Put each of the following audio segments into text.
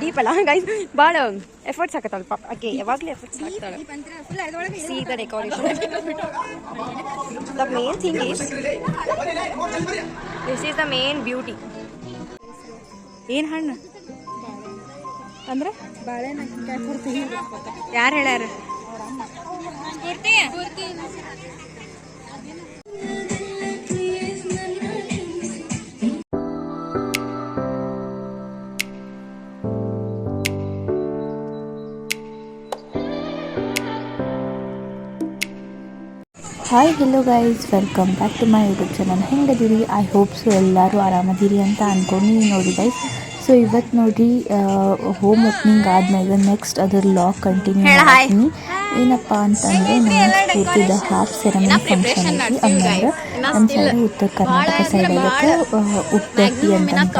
Deep ಅಲ್ಲ guys ಭಾಳ efforts ಹಾಕತ್ತಲ್ಲ ಪಾಪ. ಆಕೆ ಯಾವಾಗಲೂ efforts ಹಾಕ್ತಾಳೆ see the decoration the main thing is this is the main beauty ಏನ್ ಹಣ್ಣು? ಅಂದ್ರೆ? ಯಾರು ಹೇಳ್ಯಾರ? Hi hello guys welcome back to my YouTube channel ಹೆಂಗದಿರಿ? I hope so ಎಲ್ಲರೂ ಆರಾಮದಿರಿ ಅಂತ ಅಂದ್ಕೊಂಡು ನೋಡಿ ಗೈಸ್ ಸೊ ಇವತ್ತು ನೋಡಿ ಹೋಮ್ ಓಪನಿಂಗ್ ಆದಮೇಲೆ ನೆಕ್ಸ್ಟ್ ಅದರ ಲಾಕ್ ಕಂಟಿನ್ಯೂ ಮಾಡ್ತೀನಿ. ಏನಪ್ಪ ಅಂತಂದ್ರೆ ನಮ್ಮ ಸ್ಫೂರ್ತಿದ ಹಾಫ್ ಸೆರೆಮನಿ ಫಂಕ್ಷನ್ ಐತಿ ಅಂದ್ರೆ ನಮ್ಮ ಸೈಡ್ ಉತ್ತರ ಕರ್ನಾಟಕ ಸೈಡ್ ಆಗುತ್ತೆ ಉಪ್ಪಟ್ಟಿ ಅಂತ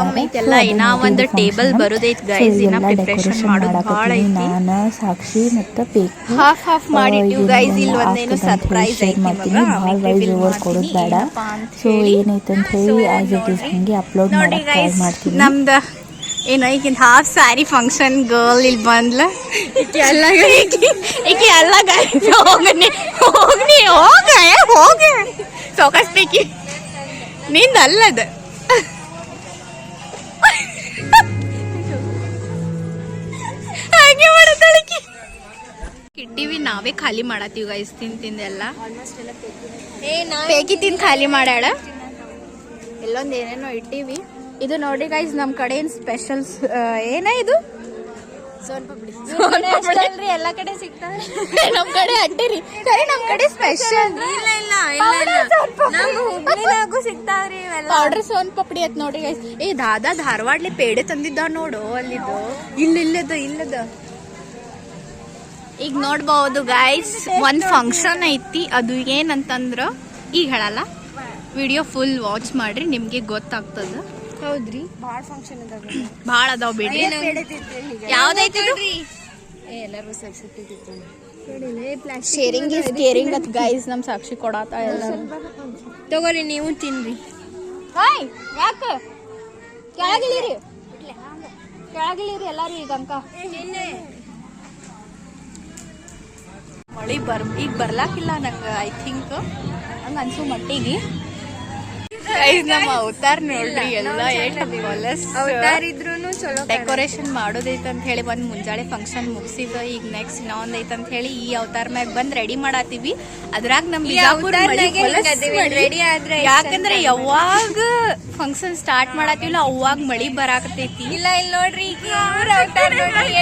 ಒಂದು ಟೇಬಲ್ ಬರೋದೈತ್ guys, ಇನ್ನ preparation ಮಾಡೋದ್ ಭಾಳ ಐತಿ. ನಾನು ಸಾಕ್ಷಿ ಮತ್ತು ಪೇಕ್. ಹಾಫ್ ಹಾಫ್ ಮಾಡಿ ಗೈಸ್ ಇಲ್ಲಿ ಒಂದೇನು ಸರ್ಪ್ರೈಸ್ ಐತಿ ಮಾಡ್ತೀನಿ. ಭಾಳ ವೈಸ್ ಓವರ್ ಕೊಡೋದು ಬೇಡ. ಸೊ ಹೇಳಿ. ಏನೈತೆ ಅಂತ ಹೇಳಿ ಆಸ್ ಇಟ್ ಇಸ್ ಹಂಗೆ ಅಪ್ಲೋಡ್ ಮಾಡಕ್ಕೆ ಟ್ರೈ ಮಾಡ್ತೀನಿ. ನಮ್ದು ಏನೋ ಈಗಿನ ಹಾಫ್ ಸ್ಯಾರಿ ಫಂಕ್ಷನ್ ಗರ್ಲ್ ಇಲ್ಲಿ ಬಂದ್ಲ. ಈಕೆ ಎಲ್ಲ ಈಕೆ. ಗೈಸ್ ಹೋಗನಿ ಹೋಗ್ನಿ ಹೋಗ ಹೋಗ. ಸೊಕಸ್ಬೇಕಿ ನಿಂದ ಅಲ್ಲದ ಹಾಗೆ ಮಾಡತ್ತಳಕಿ ಕಿಟ್ಟಿವಿ ನಾವೇ ಖಾಲಿ ಮಾಡತ್ತೀವಿ ಗೈಸ್ ತಿನ್ ತಿಂದೆಲ್ಲ ಬೇಕಿ ತಿಂದು ಖಾಲಿ ಮಾಡ್ಯಾಳ? ಇಲ್ಲೊಂದು ಏನೇನೋ ಇಟ್ಟಿವಿ. ಇದು ನೋಡಿ ಗೈಸ್ ನಮ್ಮ ಕಡೆ ಏನು ಸ್ಪೆಷಲ್ಸ್ ಏನ ಇದು? ಸೋನ್ ಪಪಡಿ ಎಲ್ಲ ಕಡೆ ಸಿಗ್ತಾವೆ. ನಮ್ ಕಡೆ ಅಡ್ಡಿರಿ ಸರಿ ನಮ್ ಕಡೆ ಸ್ಪೆಷಲ್ ಇಲ್ಲ ಇಲ್ಲ ಇಲ್ಲ ಹುಬ್ಳಿನಾಗೂ ಸಿಗ್ತಾವ್ರಿ ಇವೆಲ್ಲ. ಪೌಡರ್ ಸೋನ್ ಪಪಡಿ ಅತ್ ನೋಡ್ರಿ ಗೈಸ್ ಏ ದಾದಾ ಧಾರವಾಡ್ಲಿ ಪೇಡೆ ತಂದಿದ್ದ ನೋಡು ಅಲ್ಲಿದ್ದು ಇಲ್ಲ ಇಲ್ಲದ ಇಲ್ಲದ. ಈಗ ನೋಡ್ಬಹುದು ಗಾಯ್ಸ್ ಒಂದ್ ಫಂಕ್ಷನ್ ಐತಿ. ಅದು ಏನಂತಂದ್ರ ಈಗ ಹೇಳಲ್ಲ. ವಿಡಿಯೋ ಫುಲ್ ವಾಚ್ ಮಾಡ್ರಿ ನಿಮ್ಗೆ ಗೊತ್ತಾಗ್ತದ. ಹೌದ್ರಿ? ಭಾಳ ಫಂಕ್ಷನ್ ಅದಾವ ಭಾಳ ಅದಾವ ಬಿಡಿ ಯಾವ್ದೈತಿ ಎಲ್ಲರೂ ಸಬ್ಸಿಡಿ ಶೇರಿಂಗ್ ಇಸ್ ಕೇರಿಂಗ್ ಅತ್ ಗೈಸ್ ನಮ್ ಸಾಕ್ಷಿ ಕೊಡಾತ ಎಲ್ಲ ತಗೋರಿ ನೀವು ತಿನ್ರಿ. ಹಾಯ್ ಯಾಕ? ಕೆಳಗಿಳಿರಿ. ಕೆಳಗಿಳಿರಿ ಎಲ್ಲಾರು ಈಗ ಅಂಕ. ಮಳಿ ಬರ್ ಈಗ ಬರ್ಲಾಕಿಲ್ಲ ನಂಗ ಐ ಥಿಂಕ್ ಹಂಗ ಅನ್ಸು ಮಟ್ಟಿಗೆ. ಗೈಸ್ ನಮ್ಮ ಅವತಾರ ನೋಡ್ರಿ ಎಲ್ಲ ಎಷ್ಟು ಇದ್ರೂನು ಚಲೋ ಡೆಕೋರೇಷನ್ ಮಾಡೋದೈತೆ ಅಂತ ಹೇಳಿ ಒಂದ್ ಮುಂಜಾನೆ ಫಂಕ್ಷನ್ ಮುಗಿಸಿದ ಈಗ ನೆಕ್ಸ್ಟ್ ಇನ್ನೊಂದ್ ಐತೆ ಅಂತ ಹೇಳಿ ಈ ಅವತಾರ ಮ್ಯಾಗ ಬಂದ್ ರೆಡಿ ಮಾಡಾತೀವಿ ಅದ್ರಾಗ ನಮ್ ಬಿಜಾಪುರ ಮಳಿ ಹೊಲಸ್ ರೆಡಿ ಆದ್ರೆ ಯಾಕಂದ್ರೆ ಯಾವಾಗ ಫಂಕ್ಷನ್ ಸ್ಟಾರ್ಟ್ ಮಾಡತ್ತೀವಲ್ಲ ಅವಾಗ ಮಳಿ ಬರಾಕತೈತಿ ಇಲ್ಲ ಇಲ್ಲಿ ನೋಡ್ರಿ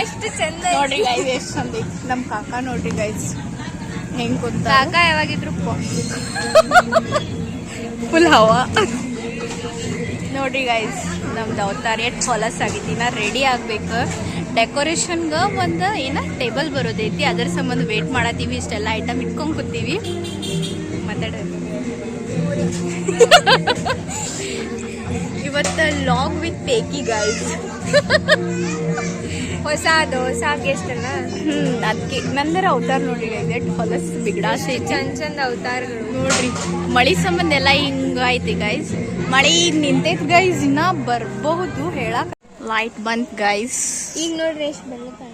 ಎಷ್ಟು ಚಂದ. ನೋಡ್ರಿ ಗೈಸ್ ಎಷ್ಟು ಚಂದ ಐತಿ. ನಮ್ ಕಾಕಾ ನೋಡ್ರಿ ಗೈಸ್ ಹೆಂಗ್ ಕುಂತ ಕಾಕ ಯಾವಾಗಿದ್ರು ಫುಲ್ ಹವಾ ನೋಡ್ರಿ ಗೈಸ್ ನಮ್ದು ಅವತಾರ ಎಷ್ಟು ಫಾಲಸ್ ಆಗೈತಿ ನಾ ರೆಡಿ ಆಗ್ಬೇಕು. ಡೆಕೋರೇಷನ್ಗೆ ಒಂದು ಏನ ಟೇಬಲ್ ಬರೋದೈತಿ. ಅದ್ರ ಸಂಬಂಧ ವೇಟ್ ಮಾಡತ್ತೀವಿ. ಇಷ್ಟೆಲ್ಲ ಐಟಮ್ ಇಟ್ಕೊಂಡ್ ಕೂತೀವಿ. ಮಾತಾಡ ಇವತ್ತು ಲಾಂಗ್ ವಿತ್ ಪೇಕಿ ಗೈಸ್ ಹೊಸದು ಹೊಸ ಗೆಸ್ಟ್ ಅಲ್ಲ ಹ್ಮ್ ಅದಕ್ಕೆ ನಂದರ ಅವತಾರ ನೋಡ್ರಿ ಎಟ್ ಹೊಲಸ್ ಬಿಗಡಾಸೆ ಐತಿ ಚಂದ ಚಂದ ಅವತಾರಗಳು. ನೋಡ್ರಿ ಮಳಿ ಸಂಬಂಧ ಎಲ್ಲ ಹಿಂಗ ಐತಿ ಗೈಸ್ ಮಳಿ ಈಗ ನಿಂತೈತ್ ಗೈಸ್ ಇನ್ನ ಬರ್ಬಹುದು ಹೇಳಕ್. ಲೈಟ್ ಬಂತ್ ಗೈಸ್ ಈಗ ನೋಡ್ರಿ ಎಷ್ಟು ಬೆಳಕಾಣ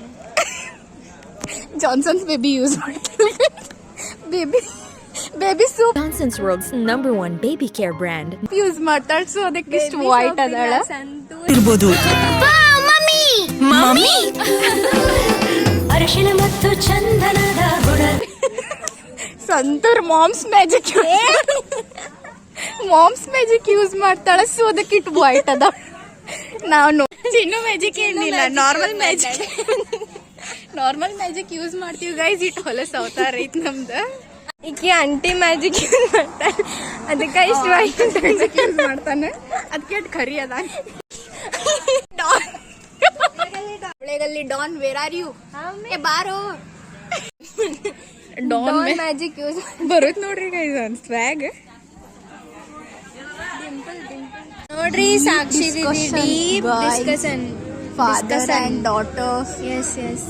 ಜಾನ್ಸನ್ಸ್ ಬೇಬಿ ಯೂಸ್ ಮಾಡ್ತಾರೆ baby baby soap Johnson's world's number one baby care brand use ಮಾಡ್ತಾಳೆ ಸೊ ಅದಕ್ಕೆ ಇಷ್ಟು ವೈಟ್ ಅದಾಳ. ಇರ್ಬೋದು. ಮಮ್ಮಿ. ಅರಿಶಿನ ಮತ್ತು ಚಂದನದ ಗುಣ. Santoor moms magic moms magic use ಮಾಡ್ತಾಳೆ ಸೊ ಅದಕ್ಕೆ ಇಟ್ಟು ವೈಟ್ ಅದ ನಾನು ಚಿನ್ನು ಮ್ಯಾಜಿಕ್ ಏನಿಲ್ಲ normal magic normal magic use ಮಾಡ್ತೀವಿ ಗೈಸ್ ಇಟ್ಟು ಹೊಲಸ ಅವತಾರ ಐತ್ ನಮ್ದು. ಈಕೆ ಅಂಟಿ ಮ್ಯಾಜಿಕ್ ಯೂಸ್ ಮಾಡ್ತಾರೆ ಅದಕ್ಕೆ ಇಷ್ಟು ಮ್ಯಾಜಿಕ್ ಯೂಸ್ ಮಾಡ್ತಾನೆ. ಅದಕ್ಕೆ ಖರಿ ಅದ ಡಾನ್ ಒಳಗಲ್ಲಿ ಡಾನ್ ವೇರ್ ಆರ್ ಯು ಏ ಬಾರೋ. ಡಾನ್ ಮ್ಯಾಜಿಕ್ ಯೂಸ್ ಬರುತ್ತೆ ನೋಡ್ರಿ ಗೈಸ್ ಒಂದು ಸ್ವ್ಯಾಗ್ ನೋಡ್ರಿ Sakshi deep. Discussion father and daughter S S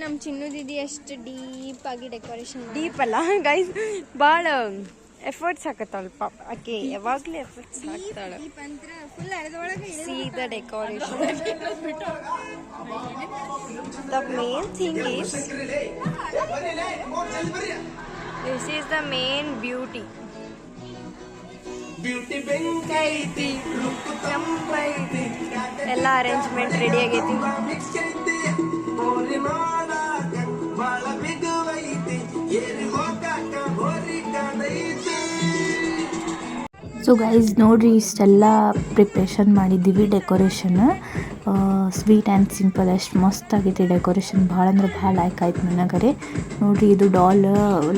ನಮ್ಮ ಚಿನ್ನದಿದಿ ಎಷ್ಟು ಡೀಪ್ ಆಗಿ ಡೆಕೋರೇಷನ್ ಡೀಪ್ ಅಲ್ಲ ಗೈಸ್ ಭಾಳ ಎಫರ್ಟ್ಸ್ ಹಾಕತ್ತಾಳ ಪಾಪ. ಆಕೆ ಯಾವಾಗ್ಲೂ efforts ಹಾಕ್ತಾಳ. See the decoration the main thing is this is the main beauty ಎಲ್ಲ ಅರೇಂಜ್ಮೆಂಟ್ ರೆಡಿ ಆಗೈತಿ. ಸೊ ಗೈಸ್ ನೋಡ್ರಿ ಇಷ್ಟೆಲ್ಲ ಪ್ರಿಪ್ರೇಷನ್ ಮಾಡಿದ್ದೀವಿ ಡೆಕೋರೇಷನ್ ಸ್ವೀಟ್ ಆ್ಯಂಡ್ ಸಿಂಪಲ್ ಎಷ್ಟು ಮಸ್ತ್ ಆಗೈತಿ ಡೆಕೋರೇಷನ್ ಭಾಳ ಅಂದ್ರೆ ಭಾಳ ಲೈಕ್ ಆಯ್ತು ನನಗರೆ ನೋಡ್ರಿ ಇದು ಡಾಲ್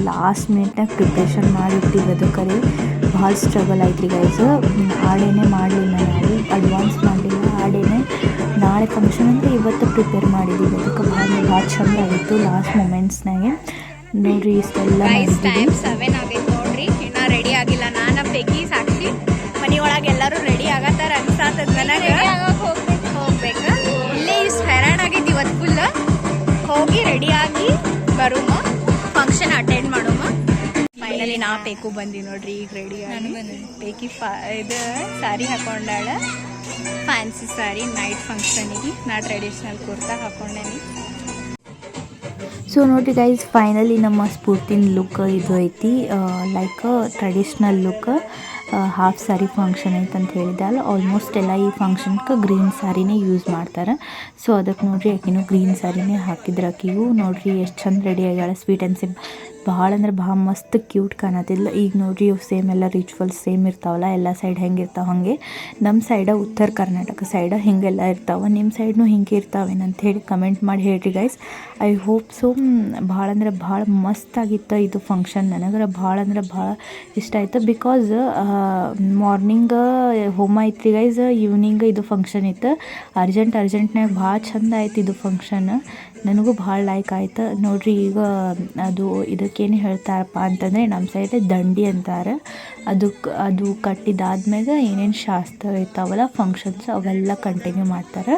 ಲಾಸ್ಟ್ ಮಿನಿಟ್ನಾಗ ಪ್ರಿಪ್ರೇಷನ್ ಮಾಡಿಟ್ಟಿವಿ ಅದಕ್ಕರೆ ಭಾಳ ಸ್ಟ್ರಗಲ್ ರೀ ಗೈಸ್ ಹಾಡೇನೆ ಮಾಡಲಿಲ್ಲ ನಾವು ಅಡ್ವಾನ್ಸ್ ಮಾಡಲಿಲ್ಲ ಹಾಡೇನೆ ನಾಳೆ ಫಂಕ್ಷನ್ ಅಂದರೆ ಇವತ್ತು ಪ್ರಿಪೇರ್ ಮಾಡಿದ್ದೀವಿ. ಅದಕ್ಕೆ ಭಾಳ ಭಾಳ ಚಂದ ಆಗಿತ್ತು ಲಾಸ್ಟ್ ಮೂಮೆಂಟ್ಸ್ನಾಗೆ ನೋಡ್ರಿ ಇಷ್ಟೆಲ್ಲ ಟೈಮ್ ಸೆವೆನ್ ಆಗೈತೆ ನೋಡ್ರಿ. ಇನ್ನೂ ರೆಡಿ ಆಗಿಲ್ಲ. ನಾನು ಸಾಕ್ಷಿ ಮನಿಯೊಳಗೆ ಎಲ್ಲರೂ ರೆಡಿ ಆಗತ್ತಾರ ಅನ್ಸಾತದ ನನಗೆ? ಹೋಗ್ಬೇಕ. ಇಲ್ಲೇ ಇಷ್ಟು ಹೈರಾಣ ಆಗೈತಿ ಇವತ್ತು ಫುಲ್ ಹೋಗಿ ರೆಡಿ ಆಗಿ ಬರುಮ ಫಂಕ್ಷನ್ ಅಟೆಂಡ್ ಮಾಡುಮ. ಫೈನಲಿ ನಾ ಪೇಕು ಬಂದಿ ನೋಡ್ರಿ ಈಗ ರೆಡಿ ಆಗಿ. ಪೇಕಿ ಫಾ ಇದು ಸಾರಿ ಹಾಕೊಂಡಾಳ. ಫ್ಯಾನ್ಸಿ ಸಾರಿ ನೈಟ್ ಫಂಕ್ಷನಿಗೆ ನಾ ಟ್ರೆಡಿಷ್ನಲ್ ಕುರ್ತಾ ಹಾಕೊಂಡೇನಿ. ಸೊ ನೋಡಿ ಗೈಸ್ ಫೈನಲಿ ನಮ್ಮ ಸ್ಫೂರ್ತಿನ ಲುಕ್ ಇದು ಐತಿ. Like traditional look half sari function ಅಂತ ಹೇಳಿದೆ ಅಲ್ಲ ಆಲ್ಮೋಸ್ಟ್ ಎಲ್ಲ ಈ ಫಂಕ್ಷನ್ಗೆ ಗ್ರೀನ್ ಸ್ಯಾರಿನೇ ಯೂಸ್ ಮಾಡ್ತಾರೆ. ಸೊ ಅದಕ್ಕೆ ನೋಡ್ರಿ, ಆಕಿನೂ ಗ್ರೀನ್ ಸ್ಯಾರಿನೇ ಹಾಕಿದ್ರು ಆಕಿಗೂ ನೋಡ್ರಿ, ಎಷ್ಟು ಚಂದ ರೆಡಿ ಆಗ್ಯಾಳ ಸ್ವೀಟ್ ಆ್ಯಂಡ್ ಸಿಮ್ ಭಾಳ ಅಂದ್ರೆ ಭಾಳ ಮಸ್ತ್ ಕ್ಯೂಟ್ ಕಾಣತ್ತಿಲ್ಲ ಈಗ ನೋಡ್ರಿ, ಇವು ಸೇಮ್ ಎಲ್ಲ ರಿಚುವಲ್ಸ್ ಸೇಮ್ ಇರ್ತಾವಲ್ಲ, ಎಲ್ಲ ಸೈಡ್ ಹೆಂಗೆ ಇರ್ತಾವೆ ಹಾಗೆ. ನಮ್ಮ ಸೈಡ ಉತ್ತರ ಕರ್ನಾಟಕ ಸೈಡ ಹಿಂಗೆಲ್ಲ ಇರ್ತಾವೆ. ನಿಮ್ಮ ಸೈಡ್ನು ಹಿಂಗೆ ಇರ್ತಾವೇನಂತ ಹೇಳಿ ಕಮೆಂಟ್ ಮಾಡಿ ಹೇಳ್ರಿ ಗೈಸ್ ಐ ಹೋಪ್ ಸೊ ಭಾಳ ಅಂದ್ರೆ ಭಾಳ ಮಸ್ತ್ ಆಗಿತ್ತು ಇದು ಫಂಕ್ಷನ್ ನನಗೆ ಭಾಳ ಅಂದ್ರೆ ಭಾಳ ಇಷ್ಟ ಆಯ್ತು ಬಿಕಾಸ್ ಮಾರ್ನಿಂಗ್ ಹೋಮ ಐತ್ರಿ ಗೈಸ್ ಈವ್ನಿಂಗ್ ಇದು ಫಂಕ್ಷನ್ ಇತ್ತು. ಅರ್ಜೆಂಟ್ ಅರ್ಜೆಂಟ್ನಾಗ ಭಾಳ ಚಂದ ಆಯ್ತು ಇದು ಫಂಕ್ಷನ್ ನನಗೂ ಭಾಳ ಲೈಕ್ ಆಯ್ತು. ನೋಡ್ರಿ, ಈಗ ಅದು ಇದಕ್ಕೇನು ಹೇಳ್ತಾರಪ್ಪ ಅಂತಂದರೆ ನಮ್ಮ ಸೈಡ್ ದಂಡಿ ಅಂತಾರೆ. ಅದಕ್ಕೆ ಅದು ಕಟ್ಟಿದಾದ್ಮ್ಯಾಗ ಏನೇನು ಶಾಸ್ತ್ರ ಇರ್ತಾವಲ್ಲ ಫಂಕ್ಷನ್ಸ್ ಅವೆಲ್ಲ ಕಂಟಿನ್ಯೂ ಮಾಡ್ತಾರೆ.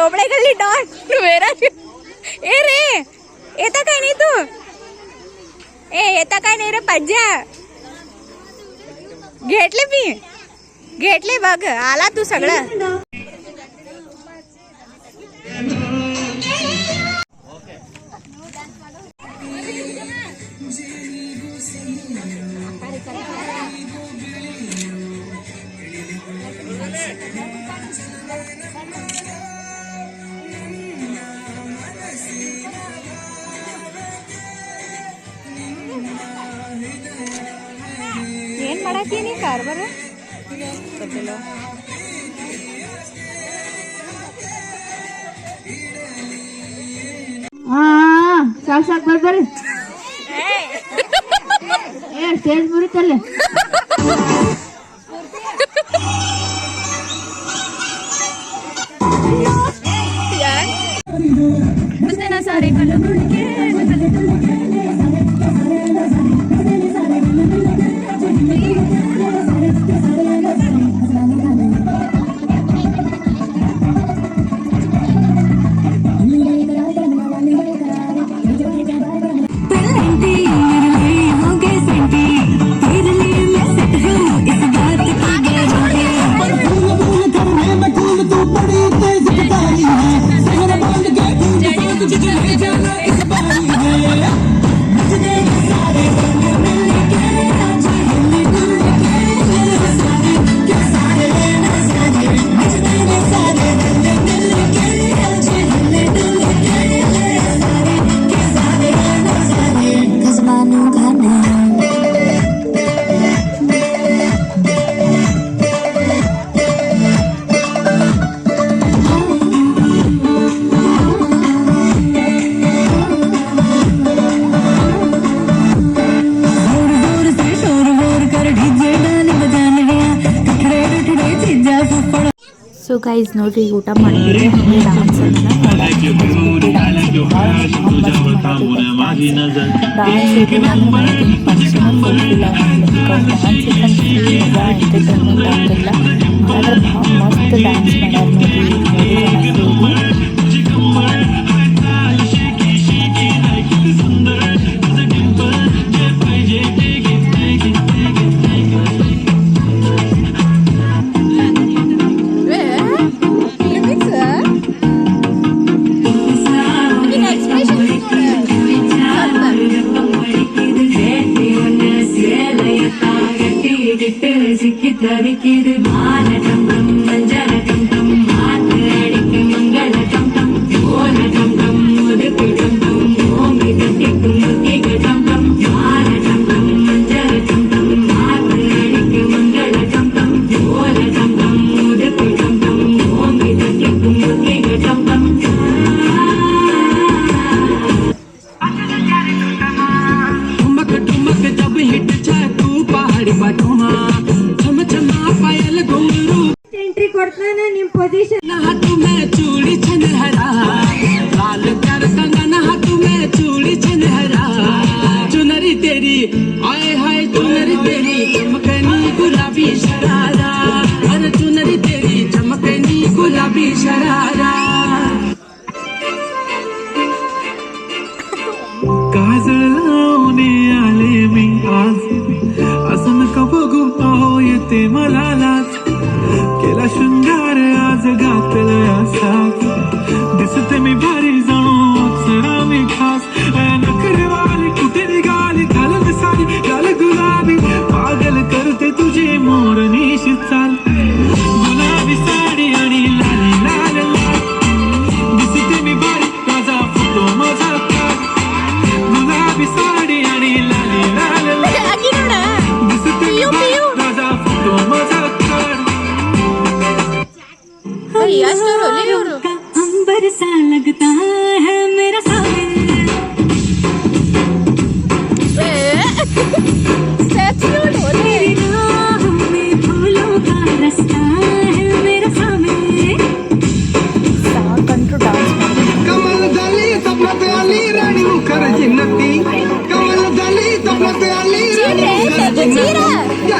डोबळे गल्ली डॉट. वेरा ए रे येता काय नाही तू? ए येता काय नाही रे पज्ज्या घेतले मी. घेतले बघ आला तू सगळं. ಏನ್ ಮಾಡತ್ತೀನಿ ಕಾರ್ಬಾರ ಗೊತ್ತಿಲ್ಲ ಸಾಕ್ ಸಾಕ್ ಬರ್ಬರ್ರಿ ಏ ಸ್ಟೇಜ್ ಮುರಿತಲ್ಲ पेंटी ಫ್ರೀ ಗೈಸ್ ನೋಡ್ರಿ ಊಟ ಆದರೆ ಡ್ಯಾನ್ಸ್ ಮಸ್ತ್ ಡ್ಯಾನ್ಸ್ ಮಾಡ್ಯಾರ மறிக்குது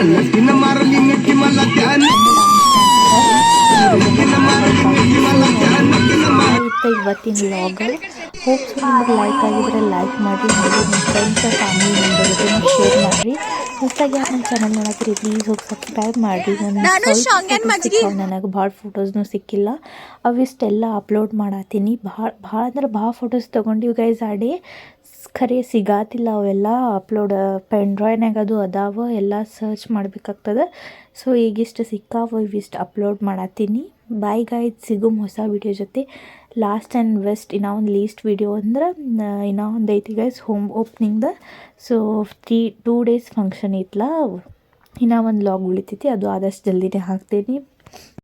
Yan, pinamaraling at kimalatian. Pinamaraling at kimalatian. Pinamaraling at kimalatian. Pinamaraling at kimalatian. Hopes ನಿಮಗೆ ಲೈಕ್ ಆಗಿದ್ರೆ ಲೈಕ್ ಮಾಡಿ ಹಾಗೆ ನಿಮ್ಮ ಫ್ರೆಂಡ್ಸ್ ಫ್ಯಾಮಿಲಿ ಮೆಂಬರ್ ಜೊತೆ ಶೇರ್ ಮಾಡಿರಿ ಹೊಸದಾಗಿ ಯಾರು ನನ್ನ ಚಾನಲ್ ನೋಡೋಕ್ರಿ ಪ್ಲೀಸ್ ಹೋಗಿ ಸಬ್ಸ್ಕ್ರೈಬ್ ಮಾಡಿ. ನನ್ನ ನನಗೆ ಭಾಳ ಫೋಟೋಸ್ನು ಸಿಕ್ಕಿಲ್ಲ. ಅವಿಷ್ಟೆಲ್ಲ ಅಪ್ಲೋಡ್ ಮಾಡತ್ತೀನಿ ಭಾಳ ಭಾಳ ಅಂದ್ರೆ ಭಾಳ ಫೋಟೋಸ್ ತೊಗೊಂಡಿವಿ ಗೈಸ್ ಆಡಿ. ಖರೆ ಸಿಗಾತಿಲ್ಲ ಅವೆಲ್ಲ. ಅಪ್ಲೋಡ್ ಪೆನ್ ಅದು ಅದಾವ ಎಲ್ಲ ಸರ್ಚ್ ಮಾಡ್ಬೇಕಾಗ್ತದೆ. ಸೊ ಈಗಿಷ್ಟು ಸಿಕ್ಕಾವ ಇವಿಷ್ಟು ಅಪ್ಲೋಡ್ ಮಾಡತ್ತೀನಿ ಬಾಯ್ ಗಾಯ್ದು ಸಿಗುಮ್ ಹೊಸ ವಿಡಿಯೋ ಜೊತೆ. ಲಾಸ್ಟ್ ಆ್ಯಂಡ್ ಬೆಸ್ಟ್ ಇನ್ನೂ ಒಂದು ಲೀಸ್ಟ್ ವಿಡಿಯೋ ಅಂದ್ರೆ ಇನ್ನೂ ಒಂದು ಐತಿ guys home ಓಪ್ನಿಂಗ್ದ so three two days function ಇತ್ತಲ್ಲ ಇನ್ನೂ ಒಂದು ಲಾಗ್ ಉಳಿತೈತಿ ಅದು ಆದಷ್ಟು ಜಲ್ದಿನೇ ಹಾಕ್ತೀನಿ